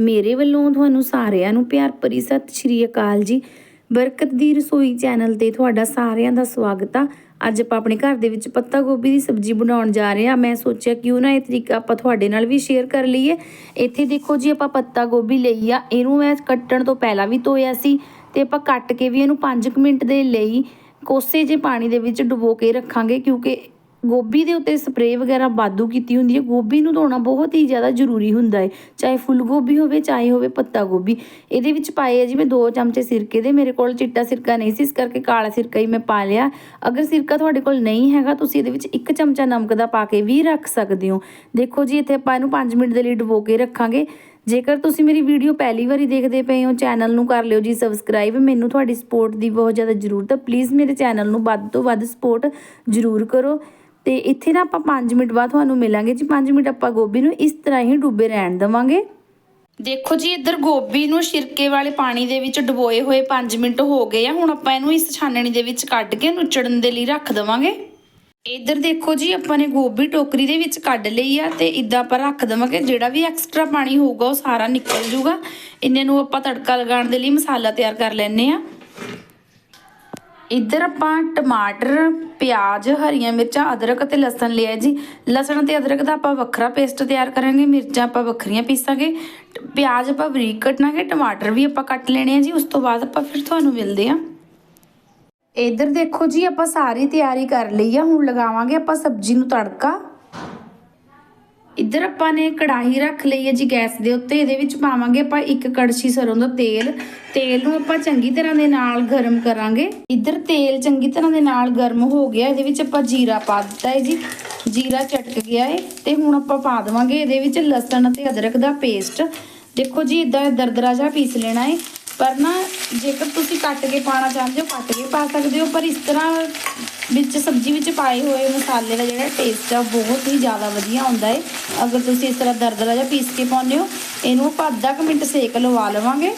ਮੇਰੇ ਵੱਲੋਂ ਤੁਹਾਨੂੰ ਸਾਰਿਆਂ ਨੂੰ ਪਿਆਰ ਭਰੀ ਸਤਿ ਸ਼੍ਰੀ ਅਕਾਲ ਜੀ। ਬਰਕਤ ਦੀ ਰਸੋਈ ਚੈਨਲ ਤੇ ਤੁਹਾਡਾ ਸਾਰਿਆਂ ਦਾ ਸਵਾਗਤ ਆ। ਅੱਜ ਆਪਾਂ ਆਪਣੇ ਘਰ ਦੇ ਵਿੱਚ ਪੱਤਾ ਗੋਭੀ ਦੀ ਸਬਜ਼ੀ ਬਣਾਉਣ ਜਾ ਰਹੇ ਆ। ਮੈਂ ਸੋਚਿਆ ਕਿਉਂ ਨਾ ਇਹ ਤਰੀਕਾ ਆਪਾਂ ਤੁਹਾਡੇ ਨਾਲ ਵੀ ਸ਼ੇਅਰ ਕਰ ਲਈਏ। ਇੱਥੇ ਦੇਖੋ ਜੀ ਆਪਾਂ ਪੱਤਾ ਗੋਭੀ ਲਈ ਆ। ਇਹਨੂੰ ਮੈਂ ਕੱਟਣ ਤੋਂ ਪਹਿਲਾਂ ਵੀ ਧੋਇਆ ਸੀ ਤੇ ਆਪਾਂ ਕੱਟ ਕੇ ਵੀ ਇਹਨੂੰ 5 ਮਿੰਟ ਦੇ ਲਈ ਕੋਸੇ ਜੇ ਪਾਣੀ ਦੇ ਵਿੱਚ ਡੁਬੋ ਕੇ ਰੱਖਾਂਗੇ ਕਿਉਂਕਿ ਗੋਭੀ ਦੇ ਉੱਤੇ ਸਪਰੇਅ ਵਗੈਰਾ ਵਾਧੂ ਕੀਤੀ ਹੁੰਦੀ ਹੈ। ਗੋਭੀ ਨੂੰ ਧੋਣਾ ਬਹੁਤ ਹੀ ਜ਼ਿਆਦਾ ਜ਼ਰੂਰੀ ਹੁੰਦਾ ਹੈ। ਚਾਹੇ ਫੁੱਲ ਗੋਭੀ ਹੋਵੇ, ਚਾਹੇ ਹੋਵੇ ਪੱਤਾ ਗੋਭੀ। ਇਹਦੇ ਵਿੱਚ ਪਾਏ ਆ ਜੀ ਮੈਂ 2 ਚਮਚੇ ਸਿਰਕੇ ਦੇ। ਮੇਰੇ ਕੋਲ ਚਿੱਟਾ ਸਿਰਕਾ ਨਹੀਂ ਸੀ, ਇਸ ਕਰਕੇ ਕਾਲਾ ਸਿਰਕਾ ਹੀ ਮੈਂ ਪਾ ਲਿਆ। ਅਗਰ ਸਿਰਕਾ ਤੁਹਾਡੇ ਕੋਲ ਨਹੀਂ ਹੈਗਾ, ਤੁਸੀਂ ਇਹਦੇ ਵਿੱਚ 1 ਚਮਚਾ ਨਮਕ ਦਾ ਪਾ ਕੇ ਵੀ ਰੱਖ ਸਕਦੇ ਹੋ। ਦੇਖੋ ਜੀ, ਇੱਥੇ ਆਪਾਂ ਇਹਨੂੰ 5 ਮਿੰਟ ਦੇ ਲਈ ਡੁਬੋ ਕੇ ਰੱਖਾਂਗੇ। ਜੇਕਰ ਤੁਸੀਂ ਮੇਰੀ ਵੀਡੀਓ ਪਹਿਲੀ ਵਾਰੀ ਦੇਖਦੇ ਪਏ ਹੋ, ਚੈਨਲ ਨੂੰ ਕਰ ਲਿਓ ਜੀ ਸਬਸਕ੍ਰਾਈਬ ਮੈਨੂੰ ਤੁਹਾਡੀ ਸਪੋਰਟ ਦੀ ਬਹੁਤ ਜ਼ਿਆਦਾ ਜ਼ਰੂਰਤ ਹੈ। ਪਲੀਜ਼ ਮੇਰੇ ਚੈਨਲ ਨੂੰ ਵੱਧ ਤੋਂ ਵੱਧ ਸਪੋਰਟ ਜ਼ਰੂਰ ਕਰੋ। ਤੇ ਇੱਥੇ ਨਾ ਆਪਾਂ 5 ਮਿੰਟ ਬਾਅਦ ਤੁਹਾਨੂੰ ਮਿਲਾਂਗੇ ਜੀ। 5 ਮਿੰਟ ਆਪਾਂ ਗੋਭੀ ਨੂੰ ਇਸ ਤਰ੍ਹਾਂ ਹੀ ਡੁੱਬੇ ਰਹਿਣ ਦੇਵਾਂਗੇ। ਦੇਖੋ ਜੀ, ਇੱਧਰ ਗੋਭੀ ਨੂੰ ਛਿਰਕੇ ਵਾਲੇ ਪਾਣੀ ਦੇ ਵਿੱਚ ਡੁਬੋਏ ਹੋਏ 5 ਮਿੰਟ ਹੋ ਗਏ ਆ। ਹੁਣ ਆਪਾਂ ਇਹਨੂੰ ਇਸ ਛਾਨਣੀ ਦੇ ਵਿੱਚ ਕੱਢ ਕੇ ਨੁਚੜਨ ਦੇ ਲਈ ਰੱਖ ਦੇਵਾਂਗੇ। ਇੱਧਰ ਦੇਖੋ ਜੀ, ਆਪਾਂ ਨੇ ਗੋਭੀ ਟੋਕਰੀ ਦੇ ਵਿੱਚ ਕੱਢ ਲਈ ਆ ਤੇ ਇਦਾਂ ਆਪਾਂ ਰੱਖ ਦੇਵਾਂਗੇ। ਜਿਹੜਾ ਵੀ ਐਕਸਟਰਾ ਪਾਣੀ ਹੋਊਗਾ, ਉਹ ਸਾਰਾ ਨਿਕਲ ਜੂਗਾ। ਇੰਨੇ ਨੂੰ ਆਪਾਂ ਤੜਕਾ ਲਗਾਉਣ ਦੇ ਲਈ ਮਸਾਲਾ ਤਿਆਰ ਕਰ ਲੈਣੇ ਆ। ਇੱਧਰ ਆਪਾਂ ਟਮਾਟਰ, ਪਿਆਜ਼, ਹਰੀਆਂ ਮਿਰਚਾਂ, ਅਦਰਕ ਅਤੇ ਲਸਣ ਲਿਆ ਜੀ। ਲਸਣ ਤੇ ਅਦਰਕ ਦਾ ਆਪਾਂ ਵੱਖਰਾ ਪੇਸਟ ਤਿਆਰ ਕਰਾਂਗੇ, ਮਿਰਚਾਂ ਆਪਾਂ ਵੱਖਰੀਆਂ ਪੀਸਾਂਗੇ। ਟ- ਪਿਆਜ਼ ਆਪਾਂ ਬਰੀਕ ਕੱਟਾਂਗੇ, ਟਮਾਟਰ ਵੀ ਆਪਾਂ ਕੱਟ ਲੈਣੇ ਆ ਜੀ, ਉਸ ਤੋਂ ਬਾਅਦ ਆਪਾਂ ਫਿਰ ਤੁਹਾਨੂੰ ਮਿਲਦੇ ਆ ਇੱਧਰ ਦੇਖੋ ਜੀ, ਆਪਾਂ ਸਾਰੀ ਤਿਆਰੀ ਕਰ ਲਈ ਆ, ਹੁਣ ਲਗਾਵਾਂਗੇ ਆਪਾਂ ਸਬਜ਼ੀ ਨੂੰ ਤੜਕਾ। ਇੱਧਰ ਆਪਾਂ ਨੇ ਕੜਾਹੀ ਰੱਖ ਲਈ ਹੈ ਜੀ ਗੈਸ ਦੇ ਉੱਤੇ, ਇਹਦੇ ਵਿੱਚ ਪਾਵਾਂਗੇ ਆਪਾਂ ਇੱਕ ਕੜਛੀ ਸਰੋਂ ਦਾ ਤੇਲ। ਤੇਲ ਨੂੰ ਆਪਾਂ ਚੰਗੀ ਤਰ੍ਹਾਂ ਦੇ ਨਾਲ ਗਰਮ ਕਰਾਂਗੇ। ਇੱਧਰ ਤੇਲ ਚੰਗੀ ਤਰ੍ਹਾਂ ਦੇ ਨਾਲ ਗਰਮ ਹੋ ਗਿਆ, ਇਹਦੇ ਵਿੱਚ ਆਪਾਂ ਜੀਰਾ ਪਾ ਦਿੱਤਾ ਹੈ ਜੀ। ਜੀਰਾ ਚਟਕ ਗਿਆ ਹੈ ਤੇ ਹੁਣ ਆਪਾਂ ਪਾ ਦੇਵਾਂਗੇ ਇਹਦੇ ਵਿੱਚ ਲਸਣ ਅਤੇ ਅਦਰਕ ਦਾ ਪੇਸਟ। ਦੇਖੋ ਜੀ ਇਦਾਂ ਦਰਦਰਾ ਜਿਹਾ ਪੀਸ ਲੈਣਾ ਹੈ ਪਰ ਨਾ ਜੇਕਰ ਤੁਸੀਂ ਕੱਟ ਕੇ ਪਾਣਾ ਚਾਹੁੰਦੇ ਹੋ, ਕੱਟ ਕੇ ਪਾ ਸਕਦੇ ਹੋ, ਪਰ ਇਸ ਤਰ੍ਹਾਂ ਵਿੱਚ ਸਬਜ਼ੀ ਵਿੱਚ ਪਾਏ ਹੋਏ ਮਸਾਲੇ ਦਾ ਜਿਹੜਾ ਟੇਸਟ ਆ ਉਹ ਬਹੁਤ ਹੀ ਜ਼ਿਆਦਾ ਵਧੀਆ ਆਉਂਦਾ ਹੈ। ਅਗਰ ਤੁਸੀਂ ਇਸ ਤਰ੍ਹਾਂ ਦਰਦਰਾ ਜਿਹਾ ਪੀਸ ਕੇ ਪਾਉਂਦੇ ਹੋ, ਇਹਨੂੰ ਆਪਾਂ ਅੱਧਾ ਕੁ ਮਿੰਟ ਸੇਕ ਲਵਾ ਲਵਾਂਗੇ।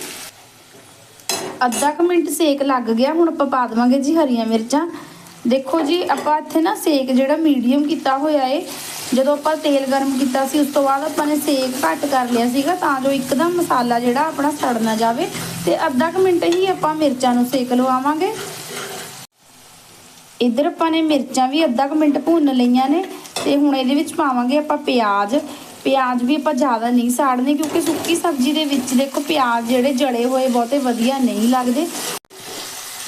ਅੱਧਾ ਕੁ ਮਿੰਟ ਸੇਕ ਲੱਗ ਗਿਆ, ਹੁਣ ਆਪਾਂ ਪਾ ਦੇਵਾਂਗੇ ਜੀ ਹਰੀਆਂ ਮਿਰਚਾਂ। ਦੇਖੋ ਜੀ, ਆਪਾਂ ਇੱਥੇ ਨਾ ਸੇਕ ਜਿਹੜਾ ਮੀਡੀਅਮ ਕੀਤਾ ਹੋਇਆ ਏ, ਜਦੋਂ ਆਪਾਂ ਤੇਲ ਗਰਮ ਕੀਤਾ ਸੀ, ਉਸ ਤੋਂ ਬਾਅਦ ਆਪਾਂ ਨੇ ਸੇਕ ਘੱਟ ਕਰ ਲਿਆ ਸੀਗਾ, ਤਾਂ ਜੋ ਇੱਕਦਮ ਮਸਾਲਾ ਜਿਹੜਾ ਆਪਣਾ ਸੜ ਨਾ ਜਾਵੇ। ਤੇ ਅੱਧਾ ਕੁ ਮਿੰਟ ਹੀ ਆਪਾਂ ਮਿਰਚਾਂ ਨੂੰ ਸੇਕ ਲਵਾਵਾਂਗੇ। ਇੱਧਰ ਆਪਾਂ ਨੇ ਮਿਰਚਾਂ ਵੀ ਅੱਧਾ ਕੁ ਮਿੰਟ ਭੁੰਨ ਲਈਆਂ ਨੇ ਤੇ ਹੁਣ ਇਹਦੇ ਵਿੱਚ ਪਾਵਾਂਗੇ ਆਪਾਂ ਪਿਆਜ਼। ਪਿਆਜ਼ ਵੀ ਆਪਾਂ ਜ਼ਿਆਦਾ ਨਹੀਂ ਸਾੜਨੇ ਕਿਉਂਕਿ ਸੁੱਕੀ ਸਬਜ਼ੀ ਦੇ ਵਿੱਚ ਦੇਖੋ ਪਿਆਜ਼ ਜਿਹੜੇ ਜੜੇ ਹੋਏ ਬਹੁਤੇ ਵਧੀਆ ਨਹੀਂ ਲੱਗਦੇ।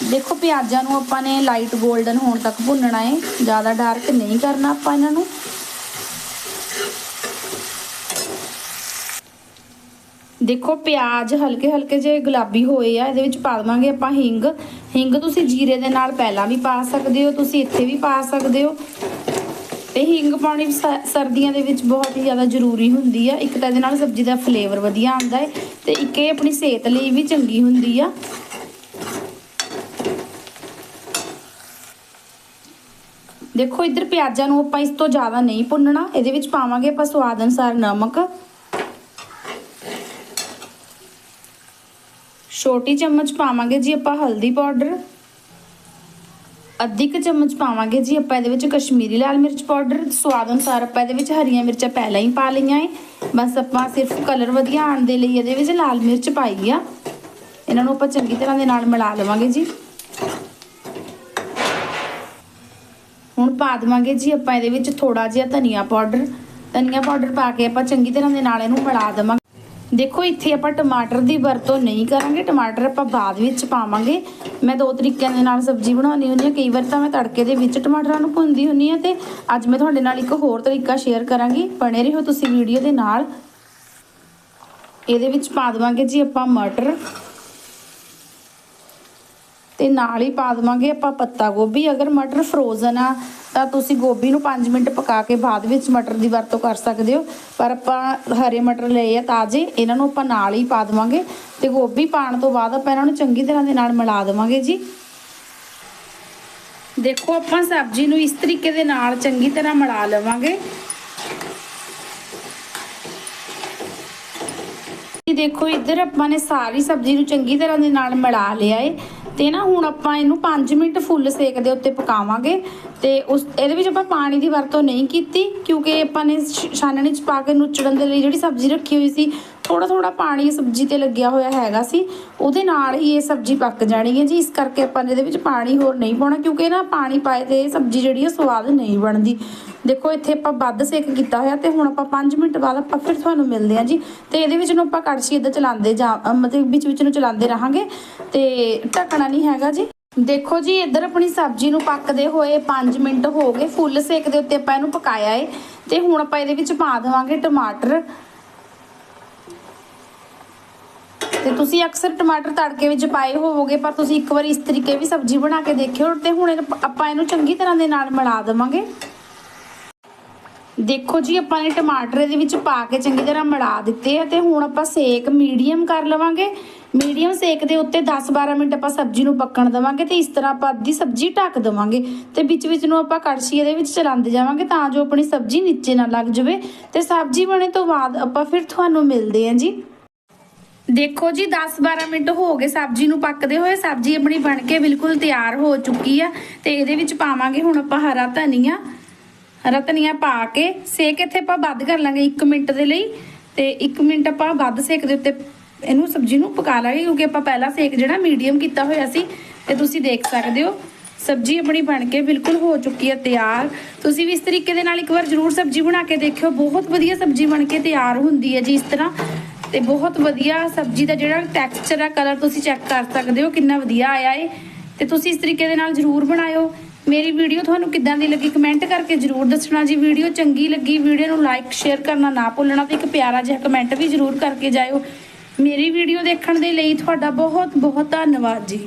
ਦੇਖੋ ਪਿਆਜ਼ਾਂ ਨੂੰ ਆਪਾਂ ਨੇ ਲਾਈਟ 골ਡਨ ਹੋਣ ਤੱਕ ਭੁੰਨਣਾ ਹੈ ਜ਼ਿਆਦਾ ਡਾਰਕ ਨਹੀਂ ਕਰਨਾ ਆਪਾਂ ਇਹਨਾਂ ਨੂੰ। ਦੇਖੋ, ਪਿਆਜ਼ ਹਲਕੇ ਹਲਕੇ ਜਿਹੇ ਗੁਲਾਬੀ ਹੋਏ ਆ, ਇਹਦੇ ਵਿੱਚ ਪਾ ਦੇਵਾਂਗੇ ਆਪਾਂ ਹਿੰਗ। ਹਿੰਗ ਤੁਸੀਂ ਜੀਰੇ ਦੇ ਨਾਲ ਪਹਿਲਾਂ ਵੀ ਪਾ ਸਕਦੇ ਹੋ, ਤੁਸੀਂ ਇੱਥੇ ਵੀ ਪਾ ਸਕਦੇ ਹੋ। ਤੇ ਹਿੰਗ ਪਾਉਣੀ ਸਰਦੀਆਂ ਦੇ ਵਿੱਚ ਬਹੁਤ ਹੀ ਜ਼ਿਆਦਾ ਜ਼ਰੂਰੀ ਹੁੰਦੀ ਆ। ਇੱਕ ਤਾਂ ਇਹਦੇ ਨਾਲ ਸਬਜ਼ੀ ਦਾ ਫਲੇਵਰ ਵਧੀਆ ਆਉਂਦਾ ਹੈ ਤੇ ਇੱਕ ਇਹ ਆਪਣੀ ਸਿਹਤ ਲਈ ਵੀ ਚੰਗੀ ਹੁੰਦੀ ਆ। ਦੇਖੋ, ਇੱਧਰ ਪਿਆਜ਼ਾਂ ਨੂੰ ਆਪਾਂ ਇਸ ਤੋਂ ਜ਼ਿਆਦਾ ਨਹੀਂ ਭੁੰਨਣਾ। ਇਹਦੇ ਵਿੱਚ ਪਾਵਾਂਗੇ ਆਪਾਂ ਸਵਾਦ ਅਨੁਸਾਰ ਨਮਕ। ਛੋਟੀ ਚਮਚ ਪਾਵਾਂਗੇ ਜੀ ਆਪਾਂ ਹਲਦੀ ਪਾਊਡਰ। ਅੱਧੀ ਕੁ ਚਮਚ ਪਾਵਾਂਗੇ ਜੀ ਆਪਾਂ ਇਹਦੇ ਵਿੱਚ ਕਸ਼ਮੀਰੀ ਲਾਲ ਮਿਰਚ ਪਾਊਡਰ। ਸਵਾਦ ਅਨੁਸਾਰ ਆਪਾਂ ਇਹਦੇ ਵਿੱਚ ਹਰੀਆਂ ਮਿਰਚਾਂ ਪਹਿਲਾਂ ਹੀ ਪਾ ਲਈਆਂ ਏ। ਬਸ ਆਪਾਂ ਸਿਰਫ ਕਲਰ ਵਧੀਆ ਆਉਣ ਦੇ ਲਈ ਇਹਦੇ ਵਿੱਚ ਲਾਲ ਮਿਰਚ ਪਾਈ ਆ। ਇਹਨਾਂ ਨੂੰ ਆਪਾਂ ਚੰਗੀ ਤਰ੍ਹਾਂ ਦੇ ਨਾਲ ਮਿਲਾ ਲਵਾਂਗੇ ਜੀ। ਹੁਣ ਪਾ ਦੇਵਾਂਗੇ ਜੀ ਆਪਾਂ ਇਹਦੇ ਵਿੱਚ ਥੋੜਾ ਜਿਹਾ ਧਨੀਆ ਪਾਊਡਰ। ਧਨੀਆ ਪਾਊਡਰ ਪਾ ਕੇ ਆਪਾਂ ਚੰਗੀ ਤਰ੍ਹਾਂ ਦੇ ਨਾਲ ਇਹਨੂੰ ਮਿਲਾ ਦੇਵਾਂਗੇ। ਦੇਖੋ, ਇੱਥੇ ਆਪਾਂ ਟਮਾਟਰ ਦੀ ਵਰਤੋਂ ਨਹੀਂ ਕਰਾਂਗੇ। ਟਮਾਟਰ ਆਪਾਂ ਬਾਅਦ ਵਿੱਚ ਪਾਵਾਂਗੇ। ਮੈਂ ਦੋ ਤਰੀਕਿਆਂ ਦੇ ਨਾਲ ਸਬਜ਼ੀ ਬਣਾਉਣੀ ਹੁੰਦੀ ਹੈ। ਕਈ ਵਾਰ ਤਾਂ ਮੈਂ ਤੜਕੇ ਦੇ ਵਿੱਚ ਟਮਾਟਰਾਂ ਨੂੰ ਭੁੰਨਦੀ ਹੁੰਦੀ ਹਾਂ ਤੇ ਅੱਜ ਮੈਂ ਤੁਹਾਡੇ ਨਾਲ ਇੱਕ ਹੋਰ ਤਰੀਕਾ ਸ਼ੇਅਰ ਕਰਾਂਗੀ। ਬਣੇ ਰਹੋ ਤੁਸੀਂ ਵੀਡੀਓ ਦੇ ਨਾਲ। ਇਹਦੇ ਵਿੱਚ ਪਾ ਦੇਵਾਂਗੇ ਜੀ ਆਪਾਂ ਮਟਰ। ਤੇ ਨਾਲ ਹੀ ਪਾ ਦੇਵਾਂਗੇ ਆਪਾਂ ਪੱਤਾ ਗੋਭੀ। ਅਗਰ ਮਟਰ ਫਰੋਜ਼ਨ ਆ, ਤਾਂ ਤੁਸੀਂ ਗੋਭੀ ਨੂੰ 5 ਮਿੰਟ ਪਕਾ ਕੇ ਬਾਅਦ ਵਿੱਚ ਮਟਰ ਦੀ ਵਰਤੋਂ ਕਰ ਸਕਦੇ ਹੋ। ਪਰ ਆਪਾਂ ਹਰੇ ਮਟਰ ਲਏ ਆ ਤਾਜ਼ੇ, ਇਹਨਾਂ ਨੂੰ ਆਪਾਂ ਨਾਲ ਹੀ ਪਾ ਦੇਵਾਂਗੇ। ਤੇ ਗੋਭੀ ਪਾਣ ਤੋਂ ਬਾਅਦ ਆਪਾਂ ਇਹਨਾਂ ਨੂੰ ਚੰਗੀ ਤਰ੍ਹਾਂ ਦੇ ਨਾਲ ਮਿਲਾ ਦੇਵਾਂਗੇ ਜੀ। ਦੇਖੋ ਆਪਾਂ ਸਬਜ਼ੀ ਨੂੰ ਇਸ ਤਰੀਕੇ ਦੇ ਨਾਲ ਚੰਗੀ ਤਰ੍ਹਾਂ ਮਿਲਾ ਲਵਾਂਗੇ। ਦੇਖੋ, ਇੱਧਰ ਆਪਾਂ ਨੇ ਸਾਰੀ ਸਬਜ਼ੀ ਨੂੰ ਚੰਗੀ ਤਰ੍ਹਾਂ ਦੇ ਨਾਲ ਮਿਲਾ ਲਿਆ ਏ। ਤੇ ਨਾ ਹੁਣ ਆਪਾਂ ਇਹਨੂੰ 5 ਮਿੰਟ ਫੁੱਲ ਸੇਕ ਦੇ ਉੱਤੇ ਪਕਾਵਾਂਗੇ ਤੇ ਉਸ ਇਹਦੇ ਵਿੱਚ ਆਪਾਂ ਪਾਣੀ ਦੀ ਵਰਤੋਂ ਨਹੀਂ ਕੀਤੀ ਕਿਉਂਕਿ ਆਪਾਂ ਨੇ ਛਾਨਣੀ ਚ ਪਾ ਕੇ ਨੁਚੜਨ ਦੇ ਲਈ ਜਿਹੜੀ ਸਬਜ਼ੀ ਰੱਖੀ ਹੋਈ ਸੀ ਥੋੜਾ ਥੋੜਾ ਪਾਣੀ ਸਬਜ਼ੀ ਤੇ ਲੱਗਿਆ ਹੋਇਆ ਹੈਗਾ ਸੀ, ਉਹਦੇ ਨਾਲ ਹੀ ਇਹ ਸਬਜ਼ੀ ਪੱਕ ਜਾਣੀ ਹੈ ਜੀ, ਇਸ ਕਰਕੇ ਆਪਾਂ ਨੇ ਇਹਦੇ ਵਿੱਚ ਪਾਣੀ ਹੋਰ ਨਹੀਂ ਪਾਉਣਾ ਕਿਉਂਕਿ ਨਾ ਪਾਣੀ ਪਾਏ ਤੇ ਇਹ ਸਬਜ਼ੀ ਜਿਹੜੀ ਹੈ ਸਵਾਦ ਨਹੀਂ ਬਣਦੀ। ਦੇਖੋ, ਇੱਥੇ ਆਪਾਂ ਵੱਧ ਸੇਕ ਕੀਤਾ ਹੋਇਆ ਤੇ ਹੁਣ ਆਪਾਂ 5 ਮਿੰਟ ਬਾਅਦ ਆਪਾਂ ਫਿਰ ਤੁਹਾਨੂੰ ਮਿਲਦੇ ਹਾਂ ਜੀ। ਤੇ ਇਹਦੇ ਵਿੱਚ ਨੂੰ ਆਪਾਂ ਕੜਛੀ ਇਦਾਂ ਚਲਾਉਂਦੇ ਜਾ ਮਤਲਬ ਵਿੱਚ ਵਿੱਚ ਨੂੰ ਚਲਾਉਂਦੇ ਰਹਾਂਗੇ। ਤੇ ਢੱਕਣਾ ਨਹੀਂ ਹੈਗਾ ਜੀ। ਦੇਖੋ ਜੀ, ਇੱਧਰ ਆਪਣੀ ਸਬਜ਼ੀ ਨੂੰ ਪੱਕਦੇ ਹੋਏ 5 ਮਿੰਟ ਹੋ ਗਏ, ਫੁੱਲ ਸੇਕ ਦੇ ਉੱਤੇ ਆਪਾਂ ਇਹਨੂੰ ਪਕਾਇਆ ਏ। ਤੇ ਹੁਣ ਆਪਾਂ ਇਹਦੇ ਵਿੱਚ ਪਾ ਦੇਵਾਂਗੇ ਟਮਾਟਰ। ਤੇ ਤੁਸੀਂ ਅਕਸਰ ਟਮਾਟਰ ਤੜਕੇ ਵਿੱਚ ਪਾਏ ਹੋਵੋਗੇ, ਪਰ ਤੁਸੀਂ ਇੱਕ ਵਾਰ ਇਸ ਤਰੀਕੇ ਵੀ ਸਬਜ਼ੀ ਬਣਾ ਕੇ ਦੇਖਿਓ। ਤੇ ਹੁਣ ਆਪਾਂ ਇਹਨੂੰ ਚੰਗੀ ਤਰ੍ਹਾਂ ਦੇ ਨਾਲ ਮਿਲਾ ਦੇਵਾਂਗੇ। ਦੇਖੋ ਜੀ, ਆਪਾਂ ਨੇ ਟਮਾਟਰ ਇਹਦੇ ਵਿੱਚ ਪਾ ਕੇ ਚੰਗੀ ਤਰ੍ਹਾਂ ਮਿਲਾ ਦਿੱਤੇ ਆ ਤੇ ਹੁਣ ਆਪਾਂ ਸੇਕ ਮੀਡੀਅਮ ਕਰ ਲਵਾਂਗੇ। ਮੀਡੀਅਮ ਸੇਕ ਦੇ ਉੱਤੇ 10-12 ਮਿੰਟ ਆਪਾਂ ਸਬਜ਼ੀ ਨੂੰ ਪੱਕਣ ਦੇਵਾਂਗੇ ਤੇ ਇਸ ਤਰ੍ਹਾਂ ਆਪਾਂ ਅੱਧੀ ਸਬਜ਼ੀ ਢੱਕ ਦੇਵਾਂਗੇ ਤੇ ਵਿੱਚ ਵਿੱਚ ਨੂੰ ਆਪਾਂ ਕੜਛੀ ਇਹਦੇ ਵਿੱਚ ਚਲਾਉਂਦੇ ਜਾਵਾਂਗੇ ਤਾਂ ਜੋ ਆਪਣੀ ਸਬਜ਼ੀ ਨੀਚੇ ਨਾ ਲੱਗ ਜਾਵੇ ਤੇ ਸਬਜ਼ੀ ਬਣੇ ਤੋਂ ਬਾਅਦ ਆਪਾਂ ਫਿਰ ਤੁਹਾਨੂੰ ਮਿਲਦੇ ਹਾਂ ਜੀ। ਦੇਖੋ ਜੀ 10-12 ਮਿੰਟ ਹੋ ਗਏ ਸਬਜ਼ੀ ਨੂੰ ਪੱਕਦੇ ਹੋਏ। ਸਬਜ਼ੀ ਆਪਣੀ ਬਣ ਕੇ ਬਿਲਕੁਲ ਤਿਆਰ ਹੋ ਚੁੱਕੀ ਆ ਤੇ ਇਹਦੇ ਵਿੱਚ ਪਾਵਾਂਗੇ ਹੁਣ ਆਪਾਂ ਹਰਾ ਧਨੀਆ। ਹਰਾ ਧਨੀਆ ਪਾ ਕੇ ਸੇਕ ਇੱਥੇ ਆਪਾਂ ਵੱਧ ਕਰ ਲਾਂਗੇ 1 ਮਿੰਟ ਦੇ ਲਈ। ਤੇ 1 ਮਿੰਟ ਆਪਾਂ ਵੱਧ ਸੇਕ ਦੇ ਉੱਤੇ ਇਹਨੂੰ ਸਬਜ਼ੀ ਨੂੰ ਪਕਾ ਲਾਂਗੇ, ਕਿਉਂਕਿ ਆਪਾਂ ਪਹਿਲਾ ਸੇਕ ਜਿਹੜਾ ਮੀਡੀਅਮ ਕੀਤਾ ਹੋਇਆ ਸੀ, ਤੇ ਤੁਸੀਂ ਦੇਖ ਸਕਦੇ ਹੋ। ਸਬਜ਼ੀ ਆਪਣੀ ਬਣ ਕੇ ਬਿਲਕੁਲ ਹੋ ਚੁੱਕੀ ਹੈ ਤਿਆਰ। ਤੁਸੀਂ ਵੀ ਇਸ ਤਰੀਕੇ ਦੇ ਨਾਲ ਇੱਕ ਵਾਰ ਜ਼ਰੂਰ ਸਬਜ਼ੀ ਬਣਾ ਕੇ ਦੇਖਿਓ। ਬਹੁਤ ਵਧੀਆ ਸਬਜ਼ੀ ਬਣ ਕੇ ਤਿਆਰ ਹੁੰਦੀ ਹੈ ਜੀ ਇਸ ਤਰ੍ਹਾਂ। ਤੇ ਬਹੁਤ ਵਧੀਆ ਸਬਜ਼ੀ ਦਾ ਜਿਹੜਾ ਟੈਕਸਚਰ ਆ ਕਲਰ ਤੁਸੀਂ ਚੈੱਕ ਕਰ ਸਕਦੇ ਹੋ, ਕਿੰਨਾ ਵਧੀਆ ਆਇਆ ਏ। ਤੇ ਤੁਸੀਂ ਇਸ ਤਰੀਕੇ ਦੇ ਨਾਲ ਜ਼ਰੂਰ ਬਣਾਇਓ। ਮੇਰੀ ਵੀਡੀਓ ਤੁਹਾਨੂੰ ਕਿੱਦਾਂ ਦੀ ਲੱਗੀ ਕਮੈਂਟ ਕਰਕੇ ਜ਼ਰੂਰ ਦੱਸਣਾ ਜੀ। ਵੀਡੀਓ ਚੰਗੀ ਲੱਗੀ, ਵੀਡੀਓ ਨੂੰ ਲਾਈਕ ਸ਼ੇਅਰ ਕਰਨਾ ਨਾ ਭੁੱਲਣਾ ਤੇ ਇੱਕ ਪਿਆਰਾ ਜਿਹਾ ਕਮੈਂਟ ਵੀ ਜ਼ਰੂਰ ਕਰਕੇ ਜਾਇਓ। ਮੇਰੀ ਵੀਡੀਓ ਦੇਖਣ ਦੇ ਲਈ ਤੁਹਾਡਾ ਬਹੁਤ ਬਹੁਤ ਧੰਨਵਾਦ ਜੀ।